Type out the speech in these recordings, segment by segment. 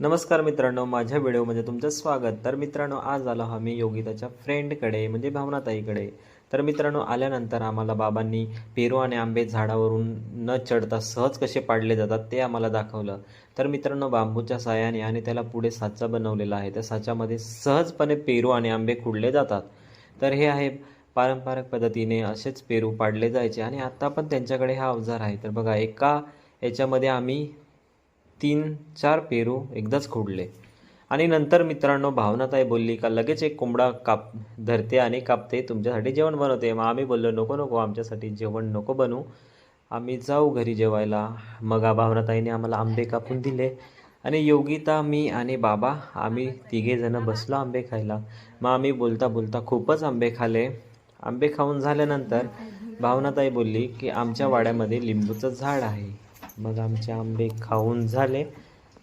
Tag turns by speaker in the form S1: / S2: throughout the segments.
S1: नमस्कार मित्रांनो माझ्या व्हिडिओमध्ये तुमचं स्वागत. तर मित्रांनो आज आलो आम्ही योगिताच्या फ्रेंडकडे म्हणजे भावनाताईकडे. तर मित्रांनो आल्यानंतर आम्हाला बाबांनी पेरू आणि आंबे झाडावरून न चढता सहज कसे पाडले जातात ते आम्हाला दाखवलं. तर मित्रांनो बांबूच्या साह्याने आणि त्याला पुढे साचा बनवलेला आहे. त्या साच्यामध्ये सहजपणे पेरू आणि आंबे खुडले जातात. तर हे आहे पारंपरिक पद्धतीने असेच पेरू पाडले जायचे आणि आत्ता पण त्यांच्याकडे हा अवजार आहे. तर बघा एका याच्यामध्ये आम्ही तीन चार पेरू एकदाच खोडले. आणि नंतर मित्रांनो भावनाताई बोलली का लगेच एक कोंबडा काप धरते आणि कापते? तुमच्यासाठी जेवण बनवते. मग आम्ही बोललो नको नको आमच्यासाठी जेवण नको बनवू आम्ही जाऊ घरी जेवायला. मग भावनाताईने आम्हाला आंबे कापून दिले. आणि योगिता मी आणि बाबा आम्ही तिघेजणं बसलो आंबे खायला. मग आम्ही बोलता बोलता खूपच आंबे खाले. आंबे खाऊन झाल्यानंतर भावनाताई बोलली की आमच्या वाड्यामध्ये लिंबूचं झाड आहे. मग आमचे आंबे खाऊन झाले.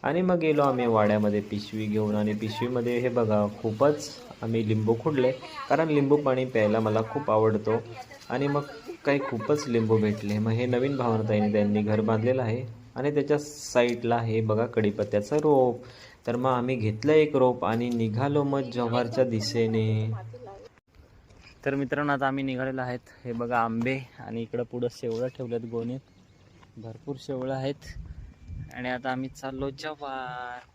S1: आणि मग गेलो आम्ही वाड्यामध्ये पिशवी घेऊन. आणि पिशवीमध्ये हे बघा खूपच आम्ही लिंबू खुडले. कारण लिंबू पाणी प्यायला मला खूप आवडतो. आणि मग काही खूपच लिंबू भेटले. मग हे नवीन भावनाताईने त्यांनी घर बांधलेलं आहे. आणि त्याच्या साईडला हे बघा कडीपत्त्याचं रोप. तर मग आम्ही घेतलं एक रोप आणि निघालो मग जव्हारच्या दिशेने. तर मित्रांनो आता आम्ही निघालेलो आहेत. हे बघा आंबे. आणि इकडं पुढं शेवळं ठेवलेत गोणीत. भरपूर शेवळं आहेत. आणि आता आम्ही चाललो जव्हार